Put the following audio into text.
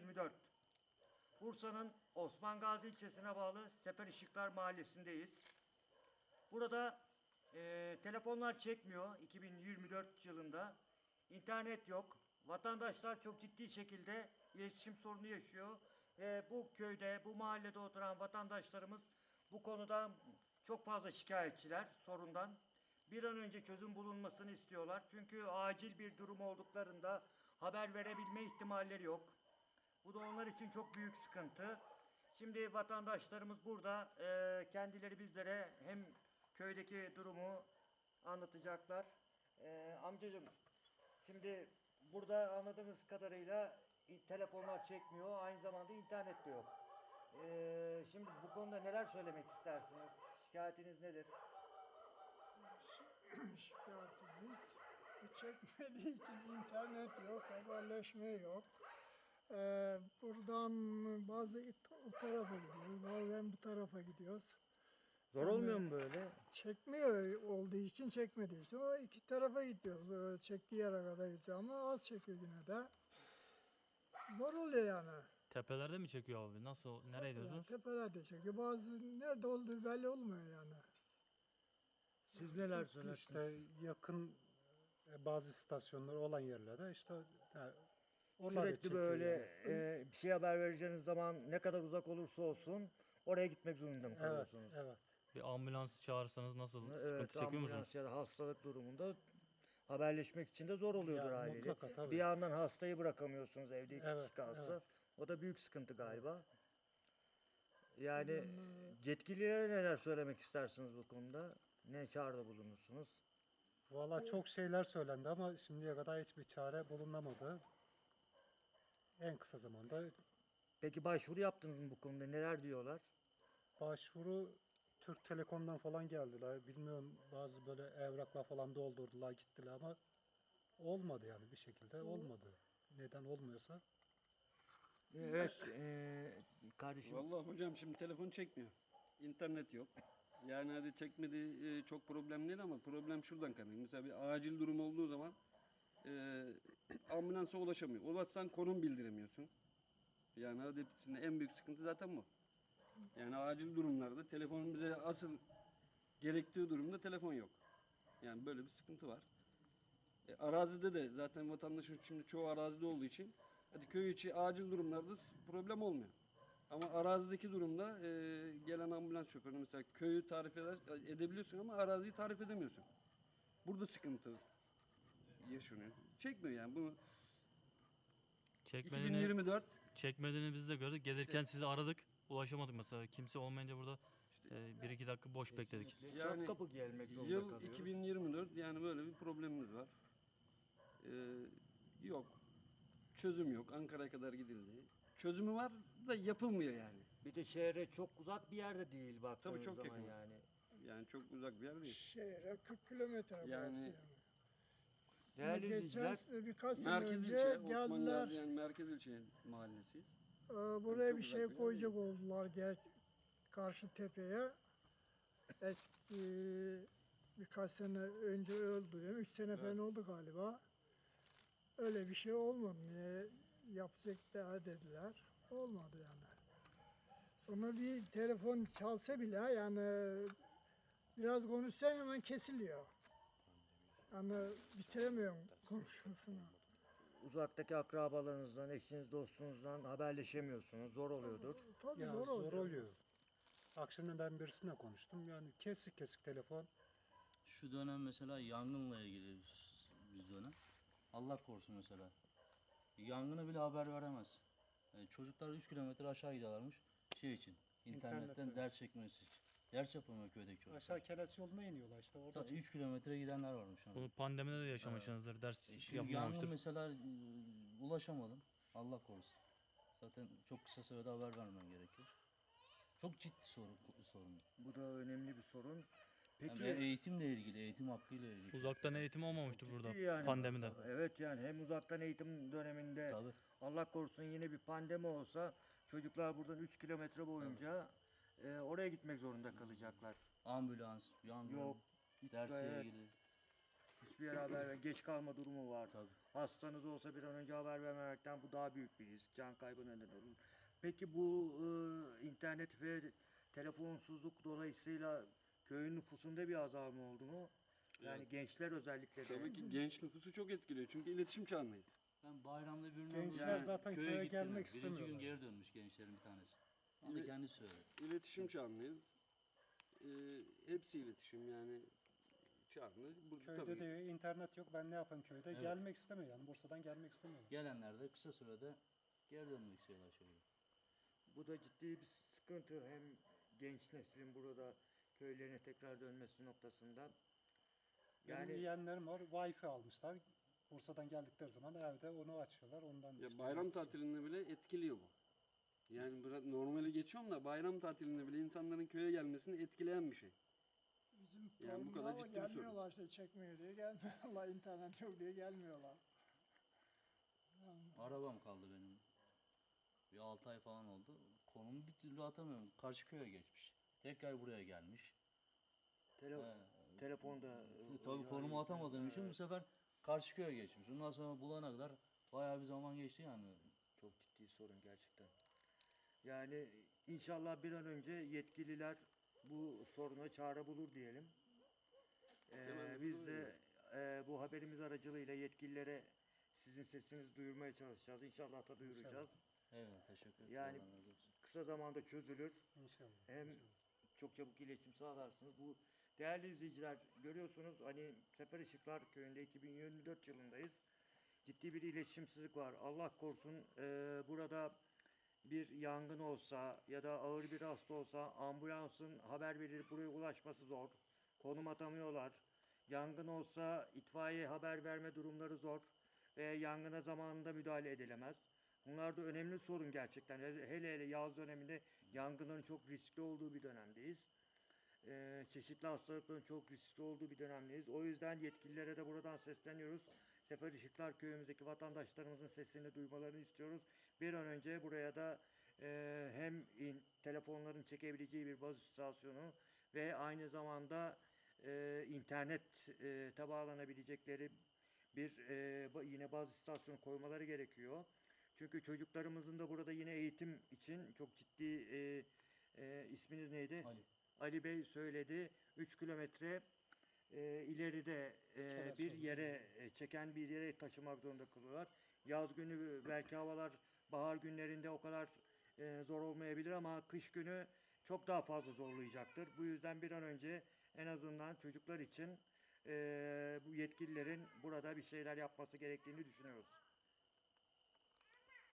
2024. Bursa'nın Osman Gazi ilçesine bağlı Sefer Işıklar Mahallesi'ndeyiz. Burada e, telefonlar çekmiyor 2024 yılında. İnternet yok. Vatandaşlar çok ciddi şekilde iletişim sorunu yaşıyor. Ve bu köyde, bu mahallede oturan vatandaşlarımız bu konuda çok fazla şikayetçiler sorundan. Bir an önce çözüm bulunmasını istiyorlar. Çünkü acil bir durum olduklarında haber verebilme ihtimalleri yok. Bu da onlar için çok büyük sıkıntı. Şimdi vatandaşlarımız burada eee, kendileri bizlere hem köydeki durumu anlatacaklar. Eee amcacığım şimdi burada anladığımız kadarıyla telefonlar çekmiyor. Aynı zamanda internet de yok. Eee, şimdi bu konuda neler söylemek istersiniz? Şikayetiniz nedir? şikayetimiz çekmediği için internet yok, haberleşme yok. Buradan bazı o tarafa gidiyoruz, bazen bu tarafa gidiyoruz. Zor olmuyor mu böyle? Çekmiyor olduğu için çekmediği için o iki tarafa gidiyoruz. Ee, Çektiği yere kadar gidiyor ama az çekiyor yine de. Zor oluyor yani. Tepelerde mi çekiyor abi? Nasıl? Nereye gidiyorsunuz? Tepelerde çekiyor. Bazı nerede olduğu belli olmuyor yani. Siz neler İşte söylersiniz? yakın e, bazı istasyonlar olan yerlerde işte yani onlar Sürekli böyle yani. e, bir şey haber vereceğiniz zaman ne kadar uzak olursa olsun oraya gitmek zorunda mı Evet, kalıyorsunuz? evet. Bir ambulans çağırsanız nasıl? Evet, Sıkıntı çekiyor musunuz? ambulans ya da hastalık durumunda haberleşmek için de zor oluyordur Ya, haliyle. mutlaka, tabii. Bir yandan hastayı bırakamıyorsunuz evde iki Evet, kişi kalsa. evet. O da büyük sıkıntı galiba. Yani yetkililere neler söylemek istersiniz bu konuda? Ne çağrıda bulunursunuz? Valla çok şeyler söylendi ama şimdiye kadar hiçbir çare bulunamadı. En kısa zamanda Peki başvuru yaptınız mı bu konuda? Neler diyorlar? başvuru Türk Telekom'dan falan geldiler. Bilmiyorum bazı böyle evrakla falan doldurdular gittiler ama olmadı yani bir şekilde olmadı. Neden olmuyorsa Evet, e, kardeşim. Vallahi hocam şimdi telefon çekmiyor. İnternet yok. Yani hadi çekmediği e, çok problem değil ama problem şuradan kaynaklı. Mesela bir acil durum olduğu zaman e, ambulansa ulaşamıyor. Ulaşsan konum bildiremiyorsun. Yani şimdi en büyük sıkıntı zaten bu. Yani acil durumlarda telefon bize asıl gerektiği durumda telefon yok. Yani böyle bir sıkıntı var. E, arazide de zaten vatandaşın şimdi çoğu arazide olduğu için hadi köy içi acil durumlarda problem olmuyor. Ama arazideki durumda e, gelen ambulans şoförü mesela köyü tarif eder, edebiliyorsun ama araziyi tarif edemiyorsun. Burada sıkıntı yaşanıyor. Çekmiyor yani bunu. Çekmediğini, 2024 çekmediğini biz de gördük. Gelirken sizi aradık. Ulaşamadık mesela. Kimse olmayınca burada e, bir iki dakika boş bekledik. Çat Yani kapı gelmek zorunda Yıl kalıyoruz. 2024 yani böyle bir problemimiz var. Ee, yok. Çözüm yok. Ankara'ya kadar gidildi. Çözümü var da yapılmıyor yani. Bir de şehre çok uzak bir yerde değil baktığınız Tabii çok zaman yakın. yani. Yani çok uzak bir yer değil. Şehre 40 kilometre Yani- burası yani. Değerli Geçen izleyiciler, birkaç sene Merkez önce ilçe, Osman geldiler. Gazi yani merkez ilçe mahallesiyiz. Ee, buraya Çok bir uzak şey bir yer koyacak oldular ger karşı tepeye. Eski birkaç sene önce öldü. Üç sene falan oldu galiba. Öyle bir şey olmadı. Niye yapacak daha dediler. Olmadı yani. Sonra bir telefon çalsa bile yani biraz konuşsan hemen kesiliyor. Yani bitiremiyorum konuşmasını. uzaktaki akrabalarınızdan, eşiniz, dostunuzdan haberleşemiyorsunuz. Zor oluyordur. Tabii ya zor, zor oluyor. oluyor. Akşamdan ben birisine konuştum. Yani kesik kesik telefon. Şu dönem mesela yangınla ilgili biz dönem. Allah korusun mesela. Yangını bile haber veremez. E, çocuklar 3 kilometre aşağı gidiyorlarmış şey için. internetten İnternete. ders çekmesi için. Ders yapamıyor köydeki çocuklar. Aşağı Keles yoluna iniyorlar işte orada. 3 kilometre gidenler varmış. Yani. Bunu pandemide de yaşamışsınızdır. Ders E, şu yangın yapılmamıştır. mesela e, ulaşamadım. Allah korusun. Zaten çok kısa sürede haber vermem gerekiyor. Çok ciddi sorun. sorun. Bu da önemli bir sorun. Peki Yani eğitimle ilgili, eğitim hakkıyla ilgili. Uzaktan eğitim olmamıştır ciddi burada yani pandemide. bu. Evet yani hem uzaktan eğitim döneminde Tabii. Allah korusun yine bir pandemi olsa çocuklar buradan 3 kilometre boyunca e, oraya gitmek zorunda kalacaklar. Ambulans, yangın, Yok, dersle evet. ilgili. Hiçbir yere haber ver- geç kalma durumu var. Tabii. Hastanız olsa bir an önce haber vermemekten bu daha büyük bir risk. Can kaybı neden olur. Peki bu e, internet ve telefonsuzluk dolayısıyla köyün nüfusunda bir azalma oldu mu? Yani Evet. gençler özellikle de. Tabii ki genç nüfusu çok etkiliyor çünkü iletişim çağındayız. Ben bayramda bir Gençler Yani zaten köye, köye gittiler. gelmek Birinci istemiyorlar. gün geri dönmüş gençlerin bir tanesi. Onu İle- kendi söyledi. İletişim çağındayız. Ee, hepsi iletişim yani çağında. Burada Köyde tabii de internet yok. Ben ne yapayım köyde? Evet. Gelmek istemiyor yani. Bursa'dan gelmek istemiyor. Gelenler de kısa sürede geri dönmek istiyorlar şehre. Bu da ciddi bir sıkıntı hem genç neslin burada köylerine tekrar dönmesi noktasında. Benim Yani yeğenlerim var. Wi-Fi almışlar. Bursa'dan geldikleri zaman evde onu açıyorlar. Ondan ya işte bayram tatilinde bile etkiliyor bu. Yani biraz normali geçiyorum da bayram tatilinde bile insanların köye gelmesini etkileyen bir şey. Bizim Yani bu kadar ciddi bir sorun. gelmiyorlar işte çekmiyor diye gelmiyorlar. internet yok diye gelmiyorlar. Yani Arabam kaldı benim. Bir 6 ay falan oldu. Konumu bir türlü atamıyorum. Karşı köye geçmiş. Tekrar buraya gelmiş. tele, He. telefonda Tabii konumu atamadığım için bu sefer karşı köye geçmiş. Ondan sonra bulana kadar bayağı bir zaman geçti yani. çok ciddi sorun gerçekten. Yani inşallah bir an önce yetkililer bu soruna çare bulur diyelim. Ee, biz de e, bu haberimiz aracılığıyla yetkililere sizin sesinizi duyurmaya çalışacağız. İnşallah da duyuracağız. Evet teşekkür ederim. Yani- Allah razı olsun. Kısa zamanda çözülür. İnşallah. Hem inşallah. çok çabuk iletişim sağlarsınız. Bu değerli izleyiciler görüyorsunuz hani Sefer Işıklar Köyü'nde 2024 yılındayız. Ciddi bir iletişimsizlik var. Allah korusun eee, burada bir yangın olsa ya da ağır bir hasta olsa ambulansın haber verilip buraya ulaşması zor. Konum atamıyorlar. Yangın olsa itfaiye haber verme durumları zor. Ve yangına zamanında müdahale edilemez. Bunlar da önemli sorun gerçekten. Hele hele yaz döneminde yangınların çok riskli olduğu bir dönemdeyiz. Ee, çeşitli hastalıkların çok riskli olduğu bir dönemdeyiz. O yüzden yetkililere de buradan sesleniyoruz. Sefer Işıklar köyümüzdeki vatandaşlarımızın sesini duymalarını istiyoruz. Bir an önce buraya da e, hem in- telefonların çekebileceği bir baz istasyonu ve aynı zamanda e, internet e, bağlanabilecekleri bir e, yine baz istasyonu koymaları gerekiyor. Çünkü çocuklarımızın da burada yine eğitim için çok ciddi e, e, isminiz neydi? Ali. Ali Bey söyledi. 3 kilometre e, ileride e, bir yere e, çeken bir yere taşımak zorunda kalıyorlar. Yaz günü belki havalar bahar günlerinde o kadar e, zor olmayabilir ama kış günü çok daha fazla zorlayacaktır. Bu yüzden bir an önce en azından çocuklar için e, bu yetkililerin burada bir şeyler yapması gerektiğini düşünüyoruz.